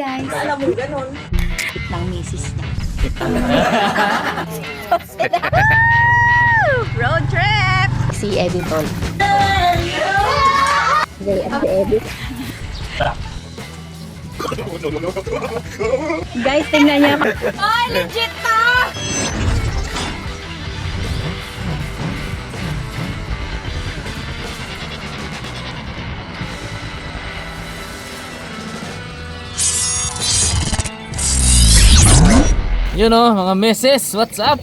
guys. Alam mo, ganun. ng misis niya. Road trip! Si. Very at the edit. Guys, tingnan niya. Ay, legit to! Yun o, mga meses, what's up?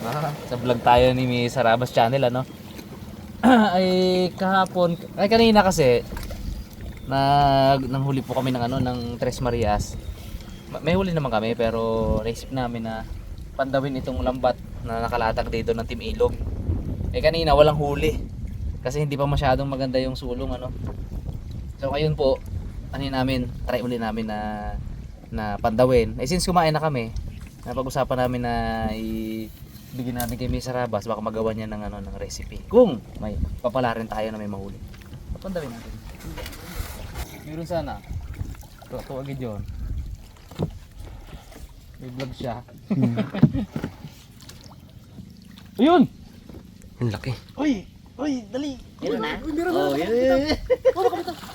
Ah, sa vlog tayo ni Miss Sarabas Channel, ano? ay kahapon, ay kanina kasi, nag, nanghuli po kami ng ano, ng Tres Marias. Ma- May huli naman kami, pero naisip namin na pandawin itong lambat na nakalatag dito ng Team Ilog. Eh kanina, walang huli. Kasi hindi pa masyadong maganda yung sulong, ano? So ayun po, ano namin, try uli namin na na pandawin. Eh since kumain na kami, napag-usapan namin na ibigyan natin kay Miss Sarabas baka magawa niya ng ano ng recipe. Kung may papala rin tayo na may mahuli. Papandawin natin. Meron sana. Ito, ito agad yun. May vlog siya. Ayun! Ang laki. Uy! Uy, dali! Meron na? Uy, meron oh, na!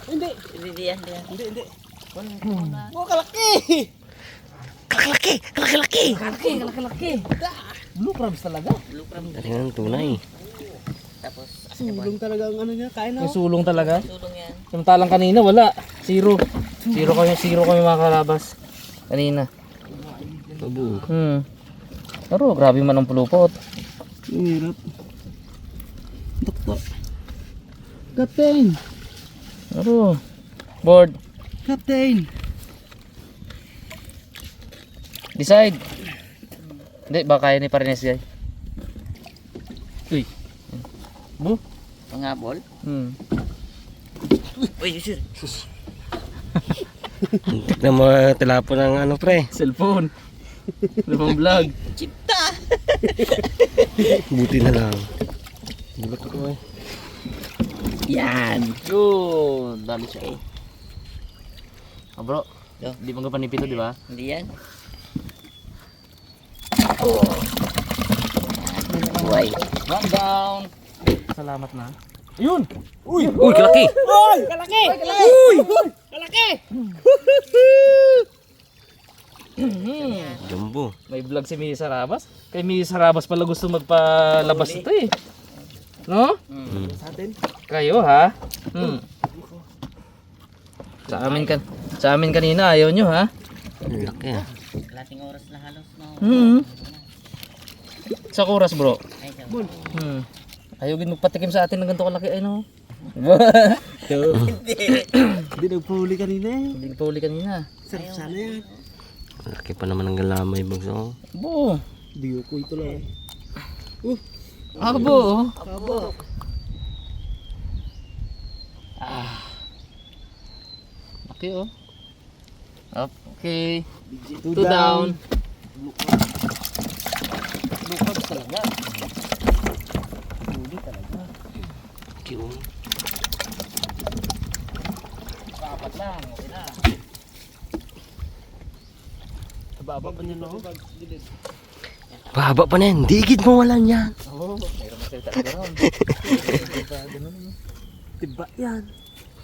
Hindi! Hindi, hindi yan, hindi. Hindi, hindi! Oh, kalaki! Kalaki! Kalaki! Kalaki, kalaki. Blue crabs talaga. Talagang tunay. Tapos, Sulong talaga ang ano niya, kain May sulong talaga. tulong yan. Samantalang kanina wala. Zero. Zero kami, zero kami mga kalabas. Kanina. Abo. Hmm. Pero grabe man ang pulupot. Ang hirap. Doktor. Captain! Pero board. Captain! Decide. Hindi, baka kaya ni Parines guys. Uy. Bu? Ball? Hmm. Uy, sir. Antik na mga tilapon ng ano pre. Cellphone. Cellphone vlog. Chipta! Buti na lang. Gulat ko eh. Yan. Yun. Dami siya. Oh, bro. Yo. Di mo ka panipito, di ba? Hindi yan. Buhay. One down. Salamat na. Ayun! Uy, kalaki! Kalaki! Uy! Kalaki! Jumbo. May vlog si Mia Sarabas. Kay Mia Sarabas pala gusto magpalabas ito eh. No? Hmm. Sa atin? Kayo ha? Hmm. Sa amin kan sa amin kanina ayaw nyo ha? Laki ah. Lating oras na halos, no? Hmm. Sa kuras bro. Ay, sa Hmm. Ayaw din magpatikim sa atin ng ganito kalaki ay no. Hindi nagpahuli kanina eh. Hindi pa uli kanina. Sarap sana yan. Ang laki pa naman ng galamay bagso. Bo. Diyo ko ito lang. Uh, Abo. kabo. Okay oh. Up. Okay. Two, Two down. Lukad talaga. Huli talaga. Kiung. Apat lang. Okay na. Kababa pa niya no? Baba pa na yan. Digid mo wala niyan. Oo. Mayroon magsalita ka gano'n. Tiba yan.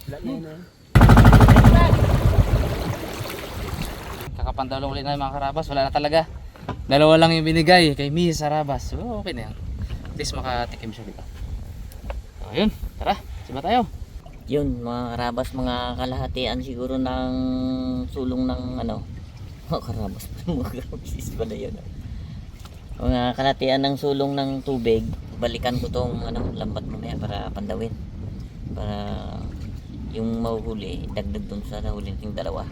Wala na yan eh. Kakapandalo ulit na mga karabas. Wala na talaga. Dalawa lang yung binigay kay Miss Sarabas. So, okay na yan. At least makatikim siya dito. So, yun. Tara. Siba tayo. Yun, mga karabas, mga kalahatian siguro ng sulong ng ano. Mga karabas mga karabas pala yun. ah. Mga kalahatian ng sulong ng tubig. Balikan ko tong ano, lambat mamaya para pandawin. Para yung mahuhuli, dagdag dun sa nahuli nating dalawa.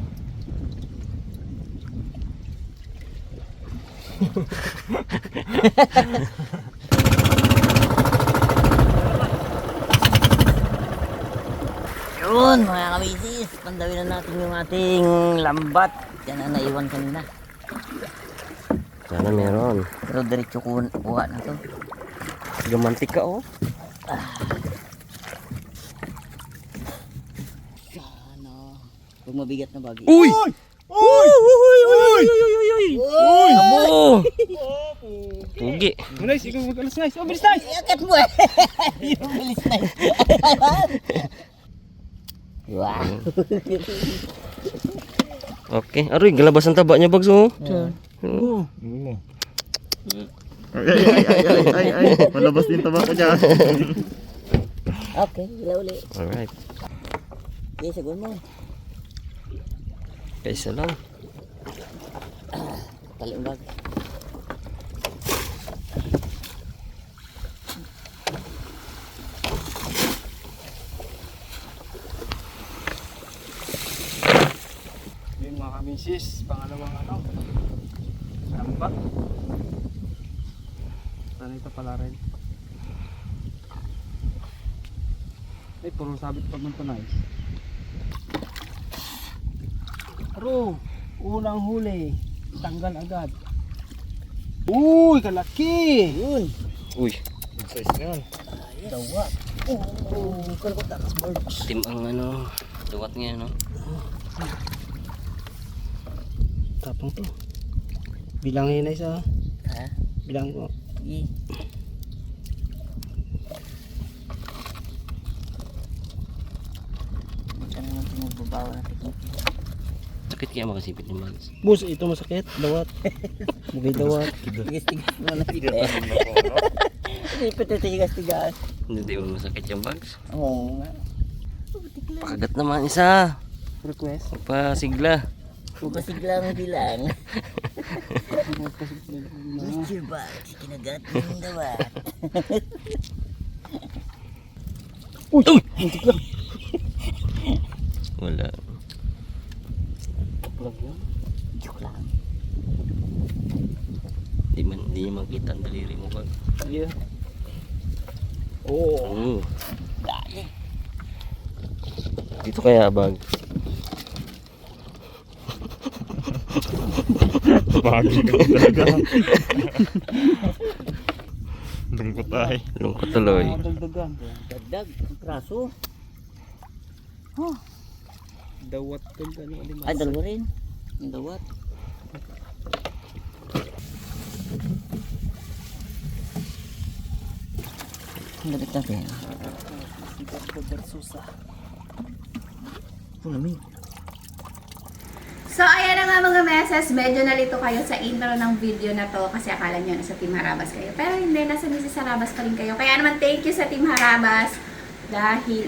Yun mga kamisis, pandawin na natin yung ating lambat. Yan ang naiwan kanina. Sana meron. Pero diretso kuha, na to. Gamantik ka oh. Sana. Huwag mabigat na bagi. Uy! Uy! Uy! Uy! Uy! Uy! Abo! Pugi. Nice, ikaw mag-alas nice. Oh, bilis nice. Iyakat mo eh. Yung bilis yun. Wow. Okay. Aroy, galabas ang taba niya bags oh. Oh. Ay, ay, ay, ay, ay, ay. Malabas din taba dyan. Okay, hila uli. Alright. Okay, sagot mo. Kaisa lang. Tali ang bag. Yun mga kamisis, pangalawang ano. Samba. Sana ito pala rin. Ay, puro sabit pag nito nice. Aro, unang huli. Tanggal agad. Uy, kalaki! Yun. Uy. Size na yan. Dawa. Oh, kalabot takas bird. Tim ang ano. Duwat niya no. Tapang to. Bilangin na isa. Ha? Bilang ko. Sige. Ito naman tumagbabawa natin. Sakit kaya makasipit ng bags. Bus, ito masakit. Dawat. Mugay dawat. Tigas-tigas mo na pa ito tigas-tigas. Hindi mo masakit yung bags. Oo nga. Pakagat naman isa. Request. Pasigla. Pupasiglang bilang. Mr. Box, kinagat mo yung dawat. Uy! Wala. Plug yan. Joke lang. Di man di makita ang daliri mo bag. Yeah. Oh. Oo. Dali. Dito kaya bag. Bagi ka talaga. Lungkot ay. Lungkot tuloy. Dagdagan. Dagdag. Ang praso. Dawat kag ano alimasa. Ay, dalawa rin. Ang dawat. Ang galit natin. ah. Ang lamig. So, ayan na nga mga meses, medyo nalito kayo sa intro ng video na to kasi akala nyo nasa Team Harabas kayo. Pero hindi, nasa Mrs. Harabas pa rin kayo. Kaya naman thank you sa Team Harabas dahil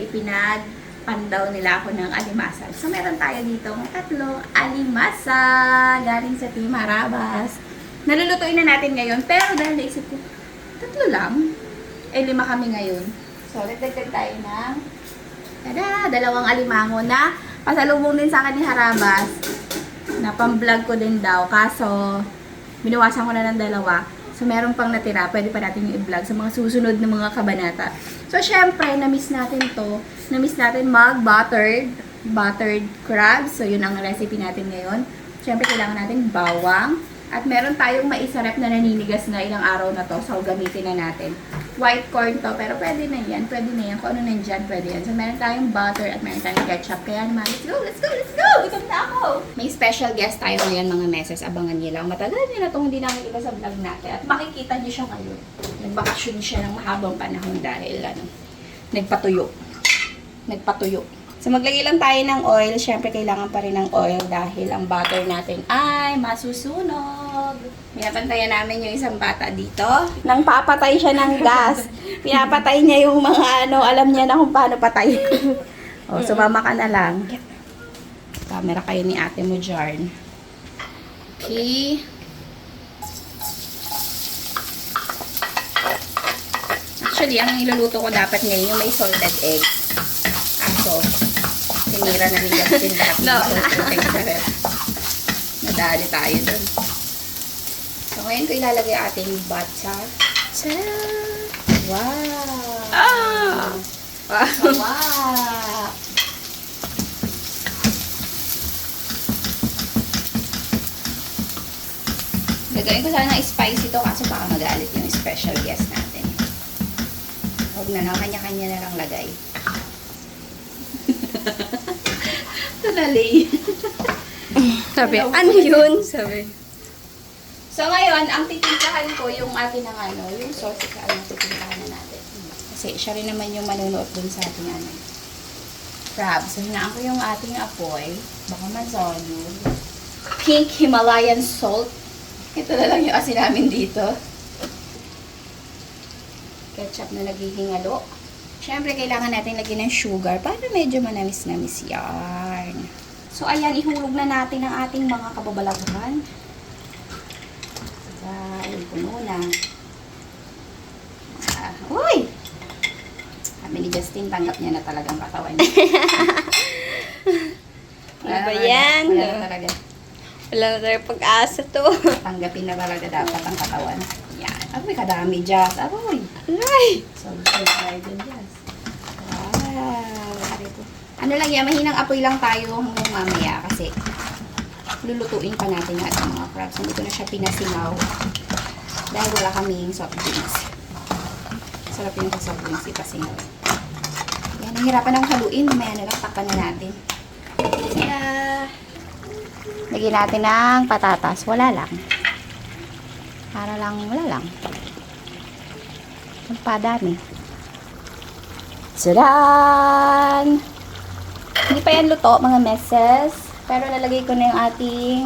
ipinagpandaw nila ako ng alimasag. So, meron tayo dito ng tatlong alimasa galing sa Team Harabas. Nalulutuin na natin ngayon, pero dahil naisip ko, tatlo lang, eh lima kami ngayon. So, nagdagdag tayo ng tada, dalawang alimango na pasalubong din sa akin ni Harabas na pang-vlog ko din daw. Kaso, binawasan ko na ng dalawa. So, meron pang natira. Pwede pa natin i-vlog sa mga susunod na mga kabanata. So, syempre, na-miss natin to. Na-miss natin mag-buttered buttered crabs. So, yun ang recipe natin ngayon. Syempre, kailangan natin bawang. At meron tayong maisarap na naninigas na ilang araw na to. So, gamitin na natin. White corn to, pero pwede na yan. Pwede na yan. Kung ano nandyan, pwede yan. So, meron tayong butter at meron tayong ketchup. Kaya naman, let's go, let's go, let's go! Gutom na ako! May special guest tayo ngayon, mga meses. Abangan niyo lang. Matagal niyo na itong hindi nakikita sa vlog natin. At makikita niyo siya ngayon. Nagbakasyon siya ng mahabang panahon dahil, ano, nagpatuyo. Nagpatuyo. So, maglagay lang tayo ng oil. Siyempre, kailangan pa rin ng oil dahil ang butter natin ay masusunog. Pinapantayan namin yung isang bata dito. Nang papatay siya ng gas. Pinapatay niya yung mga ano, alam niya na kung paano patay. o, sumama ka na lang. Camera kayo ni ate mo, Jarn. Okay. Actually, ang iluluto ko dapat ngayon yung may salted egg. Sinira na ni Justin lahat ng ref. Nadali tayo dun. So, ngayon ko ilalagay ating butter. Tcharam! Wow! Ah! Wow! Gagawin ko sana ng spicy to kaso baka magalit yung special guest natin. Huwag na lang, kanya-kanya na lang lagay. Tunali. Sabi, ano yun? Sabi. So ngayon, ang titimplahan ko yung atin ng ano, yung sauce sa ano, titimplahan na natin. Kasi siya rin naman yung manunood dun sa ating ano. Crab. So hinaan ko yung ating apoy. Baka mazonod. Pink Himalayan salt. Ito na lang yung asin namin dito. Ketchup na naghihingalo. Siyempre, kailangan natin lagyan ng sugar para medyo manamis-namis yan. So, ayan, ihulog na natin ang ating mga kababalaghan. Dahil puno na. Ah, uy! Sabi ni Justin, tanggap niya na talagang katawan niya. Ano ba yan? Wala na talaga. Wala na tayo pag-asa to. Tanggapin na talaga dapat ang katawan. Yan. Aroy, kadami, Jazz. Aroy. Ay! So, so tayo dyan, Jazz. Ano lang yan, mahinang apoy lang tayo hanggang mamaya kasi lulutuin pa natin yung ating mga crabs. Hindi ko na siya pinasingaw dahil wala kaming soft drinks. Sarap yung sa soft drinks ipasingaw. Yan, nahirapan ng haluin. Mamaya na lang, takpan na natin. Kaya, lagyan natin ng patatas. Wala lang. Para lang, wala lang. Ang padami. Sadan! Hindi pa yan luto, mga meses. Pero lalagay ko na yung ating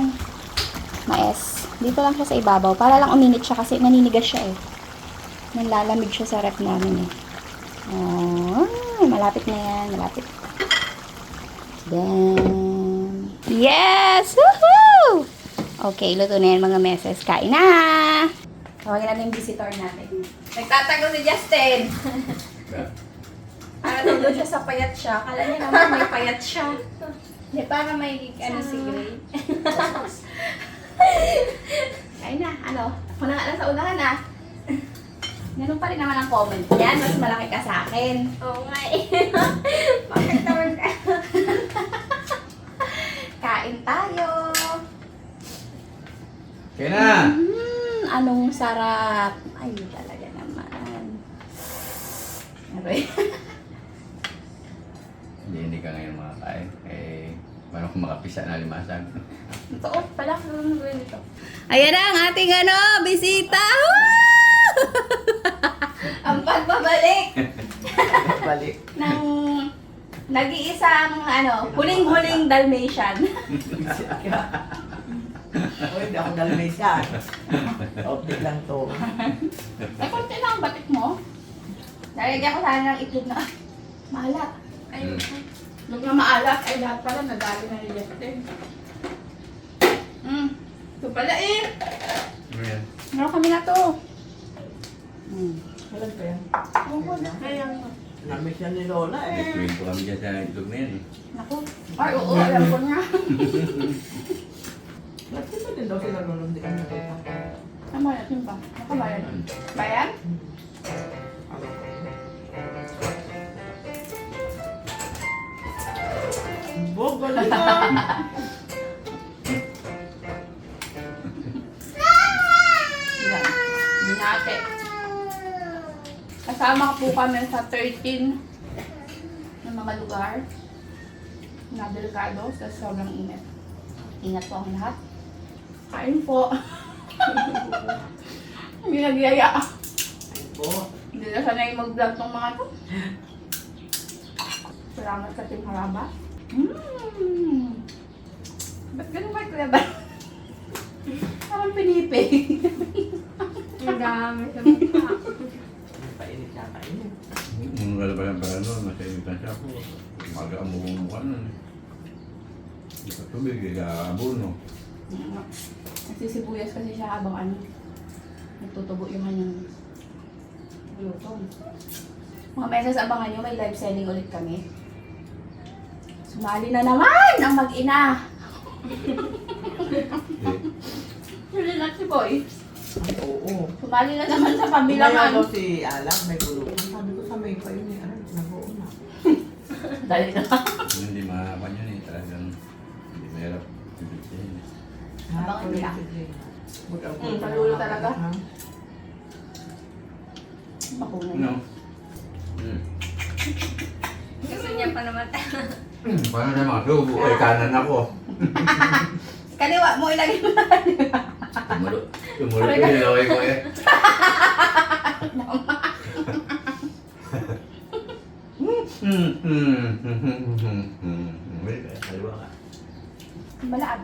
mais. Dito lang siya sa ibabaw. Para lang uminit siya kasi naninigas siya eh. Nanlalamig siya sa rep namin eh. Oh, malapit na yan. Malapit. Then, yes! Woohoo! Okay, luto na yan mga meses. Kain na! Tawagin natin yung visitor natin. Nagtatago si Justin! Para daw doon siya sa payat siya. Kala niya naman may payat siya. Hindi, para may ano si Gray. Kain na, ano? Ako na nga lang sa unahan ah. Ganun pa rin naman ang comment. Yan, mas malaki ka sa akin. Oo nga eh. Bakit naman ka? Kain tayo. Kaya na! Mm, anong sarap. Ay, talaga naman. Aray. Hindi, hindi ka ngayon makakain. Eh, paano kung makapisa na limasag? Totoo pala. Ano ba ito? Ayan na ang ating ano, bisita. Ang pagbabalik Balik. ng nag-iisang ano, huling-huling Dalmatian. Uy, hindi ako dalmesa. Optik lang to. Ay, konti lang ang batik mo. Nalagyan ko sana ng itlog na, ah, maalat. Ay, Mm. itlog na maalat. Ay, lahat pala nadali na Justin. Mm. Ito pala eh. Ano yan? Meron kami na to. Mm. Alam ko yan. Oo, kaya nga. Namiss yan ni Lola eh. Nag-train po kami dyan sa itlog na yan eh. Naku. Ay, oo, alam ko na. Ba't ba din daw sila nunod di ka nakita? Tama natin ba? Nakabayan. Bayan? Bogo Kasama po kami sa 13 ng mga lugar na delikado sa sobrang init. Ingat po ang lahat. Kain po. Hindi nagyaya. Po. Hindi na sanay mag-vlog tong mga to. Salamat sa Team Haraba. Mmm! Ba't ganun ba kuya ba? Parang pinipig. Ang dami sa mukha. Kainit. Nung lalabayan pa ano, nasa imitan siya. Umaga ang mukha nun eh. Hindi pa tubig, abono. Nagsisibuyas kasi siya habang ano, nagtutubo yung kanyang lutong. Mga meses abangan nyo, may live selling ulit kami. Sumali na naman ang mag-ina. Si Boy. Ay, oo. Sumali na naman sa Kumain pabilangan. daw si Alak, may gulo. Sabi ko sa may pa yun eh. Ano, nag-oo na. Dali na. hindi makakuha yun eh. Talagang hindi mahirap. Ibitin eh. Abangan nila. Mag-ako. Mm, palulo talaga. Makunan. Ano? Hmm. Gusto niya pa naman. Paano na mga subo? Eh, kanan ako. Kaliwa mo, ilagay mo na. Tumulo. Tumulo ko yung laway ko eh. Hmm, hmm, hmm, hmm, hmm, hmm. Wait, kaliwa ka. Malaab.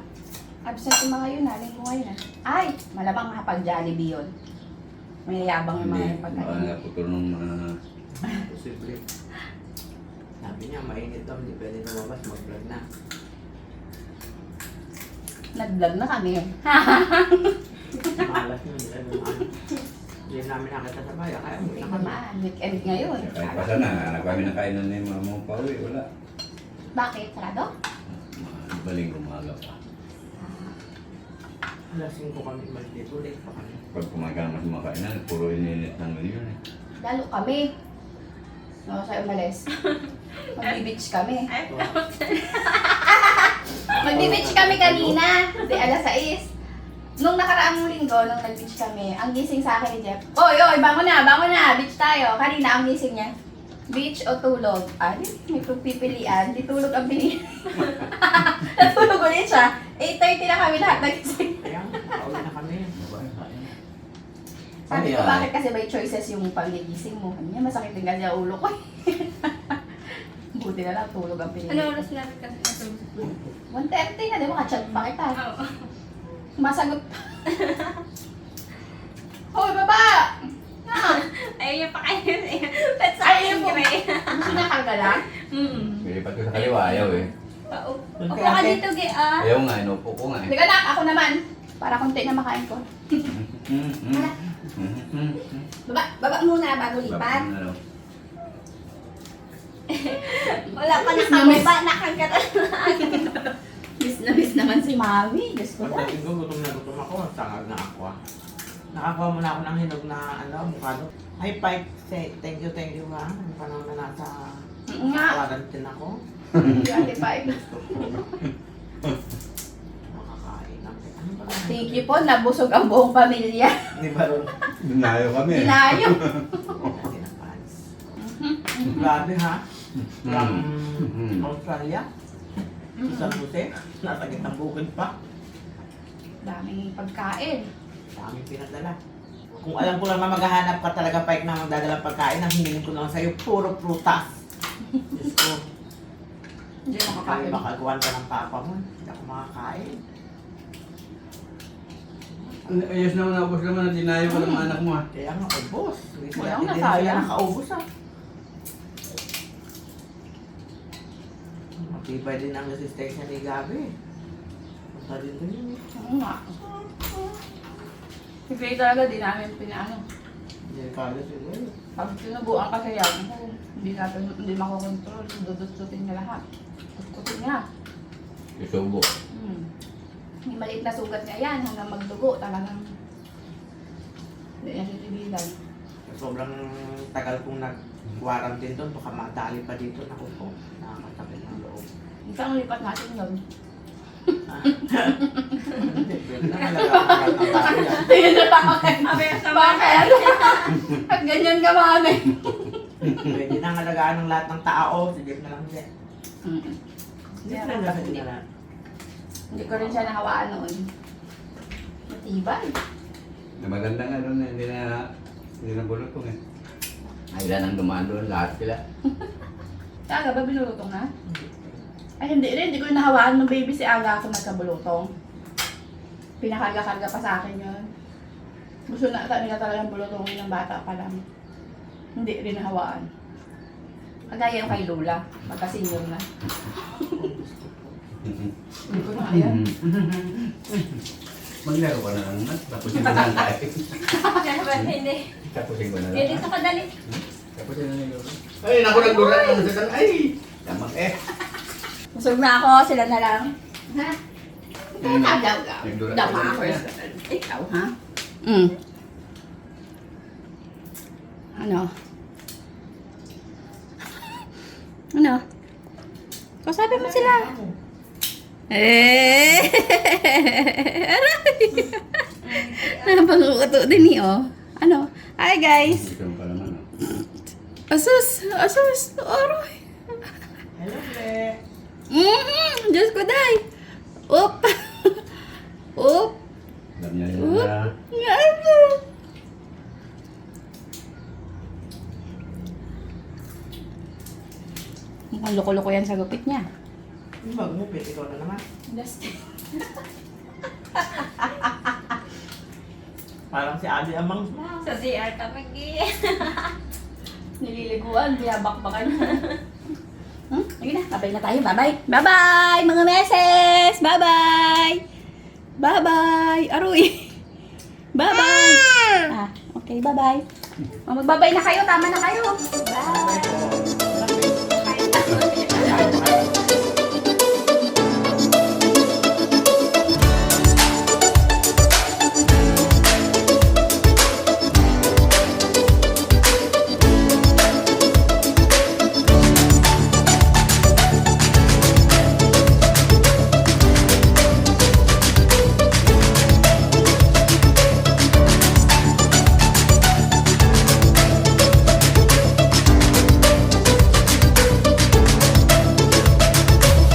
Absent yung mga yun, naling ko ngayon ah. Ay, malabang kapag Jollibee yun. May yabang yung mga Hindi, yung baka pagkain. naputol ng mga... Posible. Sabi niya, mainit daw, hindi pwede lumabas, mag-vlog na. Nag-vlog na kami. Malas yun, hindi namin nakita sa bayan, kaya Hindi na kami. naman. Weekend ngayon. Kahit pa sana, hanap kami ng kainan ni mama mo pa uwi, wala. Bakit? Sarado? Mga baling umaga pa. Alas 5 kami umalis dito, late pa kami. Pag kumaga mas mga kainan, puro ininit ng yun eh. Lalo kami. No, sa umalis. Magbi-beach kami. Magbi-beach kami kanina. Di alas 6. Nung nakaraang linggo, nung nag-beach kami, ang gising sa akin ni Jeff, Oy, oy, bangon na, bangon na, beach tayo. Kanina ang gising niya, beach o tulog? Ah, di, may pagpipilian, di tulog ang pinili. Natulog ulit siya. 8.30 na kami lahat nagising. Kaya, pauwi na kami. Sabi ko, bakit kasi by choices yung pagigising mo? Kanya, masakit din kasi ang ulo ko. Buti na lang, tulog ang pinili. Ano oras namin kasi natulog? 1.30 na, di ba? Kachat pa kita. Oo. Masagot pa. Hoy, baba! Ah, Ayaw niya pa kayo. Ba't sa Ayaw akin gray? gusto niya kagala? Mm. Pilipat ko sa kaliwa, ayaw eh. Paupo Upo ka dito, Ge, ah. Ayaw nga, inupo ko nga eh. Hindi ka na, ako naman. Para konti na makain ko. Hmm, hmm, hmm, hmm, hmm. Baba, baba muna bago lipat. Daw? Wala pa nakababa, nakagat. Miss na miss naman si Mami. Diyos ko lang. Pagdating ko, gutom na gutom ako, sangag na ako ah. Nakakuha muna ako ng hinog na ano, mukado. Hi Pike, say thank you, thank you ha. Ang panahon na nasa nga. quarantine ako. Ate Pai. Makakain ng ano ba? Thank you po, nabusog ang buong pamilya. Di ba ron? Dinayo kami. Dinayo. Ang. Grabe ha. From Mhm. Australia. Sa Jose. Nasa gitang bukid pa. Daming pagkain. Daming pinadala. Kung alam ko lang na maghahanap ka talaga, Pike, na magdadala pagkain, ang hinilin ko lang sa'yo, puro prutas. Diyos ko. Hindi Kaya makakain. makagawan ka ng papa mo. Hindi ako makakain. Ayos naman na ubos naman na dinayo ko ng mga anak mo ah. Kaya nga, ubos. Hindi sila, Walang hindi na nasayang. nakaubos ah. Matibay din ang resistensya ni Gabi. Punta din din yun. eh. Oo nga. Si Faye talaga di namin pinaano. Hindi kala siguro. Pag sinubuan kasi yan, hindi natin, hindi makokontrol. Dudut-dutin niya lahat. Kutin niya. Isubo. Hmm. Yung maliit na sugat niya yan, hanggang magdugo, talagang hindi niya titigilan. Sobrang tagal kong nag-quarantine doon, baka madali pa dito. Naku po, nakakatakit ng loob. Isang lipat natin yun. Pwede na malaga ako ah. Bakit? At ganyan ka mami. Pwede na alagaan ng lahat ng tao. Sige na lang din. Hmm. Hindi na lang kasi na lang. Hindi ko rin siya nahawaan noon. Matibay. Na maganda nga doon hindi na hindi na bulutong eh. Ay, ilan ang dumaan doon, lahat sila. Aga ba binulutong na? Ay hindi rin, hindi ko nahawaan ng baby si Aga ako nagkabulutong. Pinakarga-karga pa sa akin yun. Gusto na nila talagang bulutongin ng bata pa lang. Hindi rin nahawaan. Kagaya yung kay Lola, magka-senior na. Hindi ko na kaya. Maglaro ka na lang na, tapusin ko na lang tayo. Hindi. Tapusin ko na Kaya lang. dito ka dali. Tapusin na lang yun. Ay, naku, nagdura na sa tan. Ay! Tamang eh. Busog na ako, sila na lang. Ha? Tagaw Nagdura ka Dama na ako. Ikaw, ha? Mm. Ano? Ano? Kasabi mo sila. Eh! Aray! Napanguto din ni oh. Ano? Hi guys! Oh. Asus! Asus! Aray! Hello, Ple. Mm-hmm. Diyos ko, day. Oop. Oop. Alam niya yun Oop. na. Ano? Mukhang loko-loko yan sa gupit niya. Yung bago mo, ikaw na naman. Dusty. Parang si Ate Amang. Sa CR kami, Nililiguan, binabakbakan mo. Hmm? Ayun na, babay na tayo. Bye-bye. Bye-bye, mga meses! Bye-bye! Bye-bye! Aroy! Bye-bye! Ah, okay, bye-bye. Oh, magbabay na kayo. Tama na kayo. Bye!